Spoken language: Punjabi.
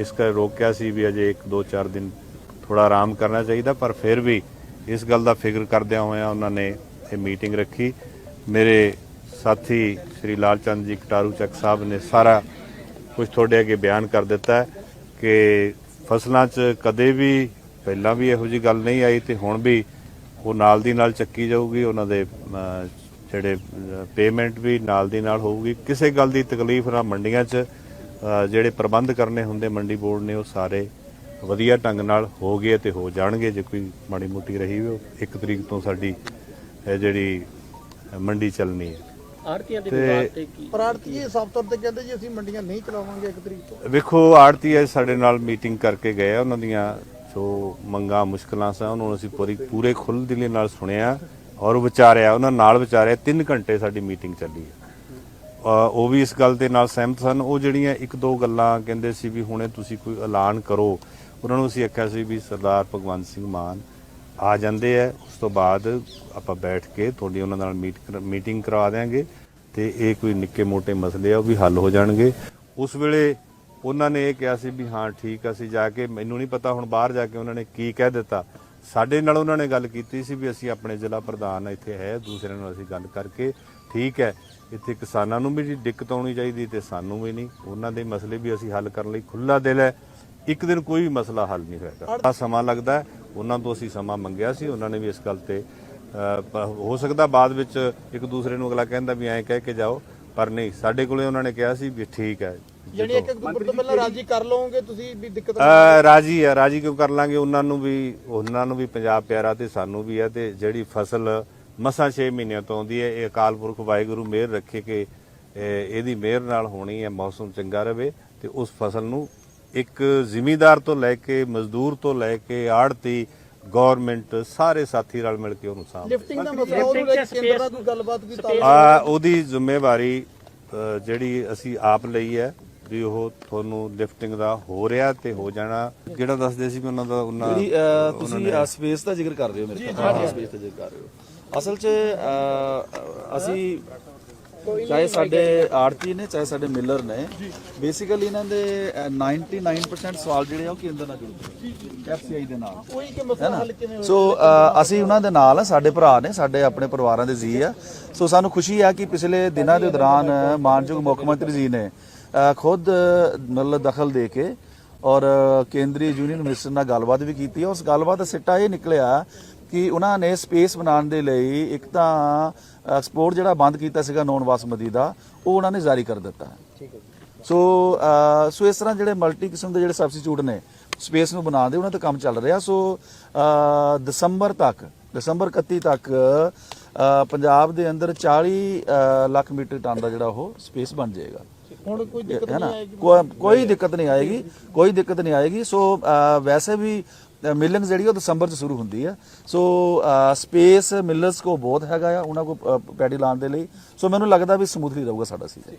ਇਸ ਕਰ ਰੋਕਿਆ ਸੀ ਵੀ ਅਜੇ 1 2 4 ਦਿਨ ਥੋੜਾ ਆਰਾਮ ਕਰਨਾ ਚਾਹੀਦਾ, ਪਰ ਫਿਰ ਵੀ ਇਸ ਗੱਲ ਦਾ ਫਿਕਰ ਕਰਦਿਆਂ ਹੋਇਆਂ ਉਹਨਾਂ ਨੇ ਇਹ ਮੀਟਿੰਗ ਰੱਖੀ। ਮੇਰੇ ਸਾਥੀ ਸ੍ਰੀ ਲਾਲਚੰਦ ਜੀ ਕਟਾਰੂ ਚੱਕ ਸਾਹਿਬ ਨੇ ਸਾਰਾ ਕੁਝ ਤੁਹਾਡੇ ਅੱਗੇ ਬਿਆਨ ਕਰ ਦਿੱਤਾ ਕਿ ਫਸਲਾਂ 'ਚ ਕਦੇ ਵੀ ਪਹਿਲਾਂ ਵੀ ਇਹੋ ਜੀ ਗੱਲ ਨਹੀਂ ਆਈ ਤੇ ਹੁਣ ਵੀ ਉਹ ਨਾਲ ਦੀ ਨਾਲ ਚੱਕੀ ਜਾਊਗੀ, ਉਹਨਾਂ ਦੇ ਜਿਹੜੇ ਪੇਮੈਂਟ ਵੀ ਨਾਲ ਦੀ ਨਾਲ ਹੋਊਗੀ। ਕਿਸੇ ਗੱਲ ਦੀ ਤਕਲੀਫ ਨਾ ਮੰਡੀਆਂ 'ਚ ਜਿਹੜੇ ਪ੍ਰਬੰਧ ਕਰਨੇ ਹੁੰਦੇ ਮੰਡੀ ਬੋਰਡ ਨੇ ਉਹ ਸਾਰੇ ਵਧੀਆ ਢੰਗ ਨਾਲ ਹੋ ਗਏ ਤੇ ਹੋ ਜਾਣਗੇ। ਜੇ ਕੋਈ ਮਾੜੀ ਮੋਟੀ ਰਹੀ ਉਹ ਇੱਕ ਤਰੀਕ ਤੋਂ ਸਾਡੀ ਜਿਹੜੀ ਮੰਡੀ ਚੱਲਣੀ ਹੈ। ਆੜਤੀਆਂ ਦੇ ਵਿਵਾਦ ਤੇ ਕੀ? ਪ੍ਰਾਰਥੀ ਇਹ ਸਾਫ਼ ਤੌਰ ਤੇ ਕਹਿੰਦੇ ਜੀ ਅਸੀਂ ਮੰਡੀਆਂ ਨਹੀਂ ਚਲਾਵਾਂਗੇ ਇੱਕ ਤਰੀਕ ਤੋਂ। ਵੇਖੋ ਆੜਤੀ ਹੈ ਸਾਡੇ ਨਾਲ ਮੀਟਿੰਗ ਕਰਕੇ ਗਏ ਆ ਉਹਨਾਂ ਦੀਆਂ ਜੋ ਮੰਗਾਂ ਮੁਸ਼ਕਲਾਂ ਸਨ ਉਹਨਾਂ ਨੂੰ ਅਸੀਂ ਪੂਰੀ ਪੂਰੇ ਖੁੱਲ੍ਹ ਦਿਲੀ ਨਾਲ ਸੁਣਿਆ ਔਰ ਵਿਚਾਰਿਆ ਉਹਨਾਂ ਨਾਲ ਵਿਚਾਰਿਆ 3 ਘੰਟੇ ਸਾਡੀ ਮੀਟਿੰਗ ਚੱਲੀ ਹੈ। ਉਹ ਵੀ ਇਸ ਗੱਲ ਦੇ ਨਾਲ ਸਹਿਮਤ ਸਨ। ਉਹ ਜਿਹੜੀਆਂ ਇੱਕ ਦੋ ਗੱਲਾਂ ਕਹਿੰਦੇ ਸੀ ਵੀ ਹੁਣੇ ਤੁਸੀਂ ਕੋਈ ਐਲਾਨ ਕਰੋ ਉਹਨਾਂ ਨੂੰ ਅਸੀਂ ਆਖਿਆ ਸੀ ਵੀ ਸਰਦਾਰ ਭਗਵੰਤ ਸਿੰਘ ਮਾਨ ਆ ਜਾਂਦੇ ਆ। ਉਸ ਤੋਂ ਬਾਅਦ ਆਪਾਂ ਬੈਠ ਕੇ ਤੁਹਾਡੀ ਉਹਨਾਂ ਨਾਲ ਮੀਟ ਮੀਟਿੰਗ ਕਰਵਾ ਦਿਆਂਗੇ ਤੇ ਇਹ ਕੋਈ ਨਿੱਕੇ ਮੋਟੇ ਮਸਲੇ ਆ ਉਹ ਵੀ ਹੱਲ ਹੋ ਜਾਣਗੇ। ਉਸ ਵੇਲੇ ਉਹਨਾਂ ਨੇ ਇਹ ਕਿਹਾ ਸੀ ਵੀ ਹਾਂ ਠੀਕ ਆ, ਅਸੀਂ ਜਾ ਕੇ ਮੈਨੂੰ ਨਹੀਂ ਪਤਾ ਹੁਣ ਬਾਹਰ ਜਾ ਕੇ ਉਹਨਾਂ ਨੇ ਕੀ ਕਹਿ ਦਿੱਤਾ। ਸਾਡੇ ਨਾਲ ਉਹਨਾਂ ਨੇ ਗੱਲ ਕੀਤੀ ਸੀ ਵੀ ਅਸੀਂ ਆਪਣੇ ਜ਼ਿਲ੍ਹਾ ਪ੍ਰਧਾਨ ਇੱਥੇ ਹੈ ਦੂਸਰੇ ਨਾਲ ਅਸੀਂ ਗੱਲ ਕਰਕੇ ਠੀਕ ਹੈ। ਇੱਥੇ ਕਿਸਾਨਾਂ ਨੂੰ ਵੀ ਦਿੱਕਤ ਆਉਣੀ ਚਾਹੀਦੀ ਤੇ ਸਾਨੂੰ ਵੀ ਨਹੀਂ। ਉਹਨਾਂ ਦੇ ਮਸਲੇ ਵੀ ਅਸੀਂ ਹੱਲ ਕਰਨ ਲਈ ਖੁੱਲਾ ਦਿਲ ਹੈ। ਇੱਕ ਦਿਨ ਕੋਈ ਵੀ ਮਸਲਾ ਹੱਲ ਨਹੀਂ ਹੋਏਗਾ। ਆ ਸਮਾਂ ਲੱਗਦਾ ਉਹਨਾਂ ਤੋਂ ਅਸੀਂ ਸਮਾਂ ਮੰਗਿਆ ਸੀ। ਉਹਨਾਂ ਨੇ ਵੀ ਇਸ ਗੱਲ ਤੇ ਹੋ ਸਕਦਾ ਬਾਅਦ ਵਿੱਚ ਇੱਕ ਦੂਸਰੇ ਨੂੰ ਅਗਲਾ ਕਹਿੰਦਾ ਵੀ ਐਂ ਕਹਿ ਕੇ ਜਾਓ ਪਰ ਨਹੀਂ ਸਾਡੇ ਕੋਲੇ ਉਹਨਾਂ ਨੇ ਕਿਹਾ ਸੀ ਵੀ ਠੀਕ ਹੈ। ਯਾਨੀ ਇੱਕ ਅਕਤੂਬਰ ਤੋਂ ਪਹਿਲਾਂ ਰਾਜੀ ਕਰ ਲਓਗੇ ਤੁਸੀਂ ਵੀ ਦਿੱਕਤ ਰਾਜੀ ਆ ਰਾਜੀ ਕਿਉਂ ਕਰ ਲਾਂਗੇ? ਉਹਨਾਂ ਨੂੰ ਵੀ ਉਹਨਾਂ ਨੂੰ ਵੀ ਪੰਜਾਬ ਪਿਆਰਾ ਤੇ ਸਾਨੂੰ ਵੀ ਆ ਤੇ ਜਿਹੜੀ ਫਸਲ ਮਸਾਂ 6 ਮਹੀਨਿਆਂ ਤੋਂ ਆਉਂਦੀ ਹੈ। ਇਹ ਅਕਾਲ ਪੁਰਖ ਵਾਹਿਗੁਰੂ ਮਿਹਰ ਰੱਖੇ ਕਿ ਇਹ- ਇਹਦੀ ਮਿਹਰ ਨਾਲ ਹੋਣੀ ਹੈ ਮੌਸਮ ਚੰਗਾ ਰਵੇ ਤੇ ਉਸ ਫਸਲ ਨੂੰ ਇੱਕ ਜ਼ਿਮੀਂਦਾਰ ਤੋਂ ਲੈ ਕੇ ਮਜ਼ਦੂਰ ਤੋਂ ਲੈ ਕੇ ਆੜਤੀ ਗਵਰਨਮੈਂਟ ਸਾਰੇ ਸਾਥੀ ਰਲ ਮਿਲ ਕੇ ਉਹਨੂੰ ਸਾਂਭ ਲਿਫਟਿੰਗ ਦਾ ਮਸਲਾ ਉਹਨੂੰ ਲੈ ਕੇ ਕੇਂਦਰ ਨਾਲ ਕੋਈ ਗੱਲਬਾਤ ਕੀਤੀ ਆ ਉਹਦੀ ਜ਼ਿੰਮੇਵਾਰੀ ਜਿਹੜੀ ਅਸੀਂ ਆਪ ਲਈ ਹੈ ਵੀ ਉਹ ਤੁਹਾਨੂੰ ਲਿਫਟਿੰਗ ਦਾ ਹੋ ਰਿਹਾ ਤੇ ਹੋ ਜਾਣਾ। ਜਿਹੜਾ ਦੱਸਦੇ ਸੀ ਵੀ ਉਹਨਾਂ ਦਾ ਉਹਨਾਂ ਤੁਸੀਂ ਸਪੇਸ ਦਾ ਜ਼ਿਕਰ ਕਰ ਰਹੇ ਹੋ ਮੇਰੇ ਖਿਆਲ ਸਪੇਸ ਦਾ ਜ਼ਿਕਰ ਕਰ ਰਹੇ ਹੋ। ਅਸਲ 'ਚ ਅਸੀਂ ਚਾਹੇ ਸਾਡੇ ਆੜਤੀ ਨੇ ਚਾਹੇ ਸਾਡੇ ਮਿਲਰ ਨੇ ਬੇਸਿਕਲੀ ਇਹਨਾਂ ਦੇ ਅਹ, 99% ਸਵਾਲ ਜਿਹੜੇ ਆ ਉਹ ਕੇਂਦਰ ਨਾਲ ਜੁੜਦੇ ਐਫਸੀਆਈ ਦੇ ਨਾਲ। ਕੋਈ ਕਿ ਮਸਲਾ ਹੱਲ ਕਿਵੇਂ ਸੋ ਅ, ਅਸੀਂ ਉਹਨਾਂ ਦੇ ਨਾਲ ਆ ਸਾਡੇ ਭਰਾ ਨੇ ਸਾਡੇ ਆਪਣੇ ਪਰਿਵਾਰਾਂ ਦੇ ਜੀ ਆ। ਸੋ ਸਾਨੂੰ ਖੁਸ਼ੀ ਆ ਕਿ ਪਿਛਲੇ ਦਿਨਾਂ ਦੇ ਦੌਰਾਨ ਮਾਨਯੋਗ ਮੁੱਖ ਮੰਤਰੀ ਜੀ ਨੇ ਅ, ਖੁਦ ਮਤਲਬ ਦਖਲ ਦੇ ਕੇ ਔਰ ਕੇਂਦਰੀ ਯੂਨੀਅਨ ਮਿਨਿਸਟਰ ਨਾਲ ਗੱਲਬਾਤ ਵੀ ਕੀਤੀ। ਉਸ ਗੱਲਬਾਤ ਦਾ ਸਿੱਟਾ ਇਹ ਨਿਕਲਿਆ ਕਿ ਉਹਨਾਂ ਨੇ ਸਪੇਸ ਬਣਾਉਣ ਦੇ ਲਈ ਇੱਕ ਤਾਂ ਐਕਸਪੋਰਟ ਜਿਹੜਾ ਬੰਦ ਕੀਤਾ ਸੀਗਾ ਨੌਨ ਬਾਸਮਤੀ ਦਾ ਉਹ ਉਹਨਾਂ ਨੇ ਜਾਰੀ ਕਰ ਦਿੱਤਾ ਹੈ। ਸੋ ਸੋ ਇਸ ਤਰ੍ਹਾਂ ਜਿਹੜੇ ਮਲਟੀ ਕਿਸਮ ਦੇ ਜਿਹੜੇ ਸਬਸਟੀਟਿਊਟ ਨੇ ਸਪੇਸ ਨੂੰ ਬਣਾਉਣ ਦੇ ਉਹਨਾਂ ਤੇ ਕੰਮ ਚੱਲ ਰਿਹਾ। ਸੋ ਦਸੰਬਰ ਤੱਕ ਦਸੰਬਰ 31 ਤੱਕ ਪੰਜਾਬ ਦੇ ਅੰਦਰ 40 ਅਹ, ਲੱਖ ਮੀਟਰ ਟਨ ਦਾ ਜਿਹੜਾ ਉਹ ਸਪੇਸ ਬਣ ਜਾਏਗਾ। ਹੁਣ ਕੋਈ ਦਿੱਕਤ ਹੈ ਨਾ। ਨਹੀਂ ਆਏਗੀ? ਕੋਈ ਦਿੱਕਤ ਨਹੀਂ ਆਏਗੀ। ਕੋਈ ਦਿੱਕਤ ਨਹੀਂ ਆਏਗੀ। ਸੋ ਵੈਸੇ ਵੀ ਮਿਲਿੰਗ ਜਿਹੜੀ ਉਹ ਦਸੰਬਰ ਚ ਸ਼ੁਰੂ ਹੁੰਦੀ ਹੈ ਸੋ ਸਪੇਸ ਮਿਲਰਸ ਕੋ ਬਹੁਤ ਹੈਗਾ ਆ ਉਹਨਾਂ ਕੋ ਪੈਡੀ ਲਾਉਣ ਦੇ ਲਈ। ਸੋ ਮੈਨੂੰ ਲੱਗਦਾ ਵੀ ਸਮੂਥਲੀ ਰਹੂਗਾ ਸਾਡਾ ਸੀਜ਼ਨ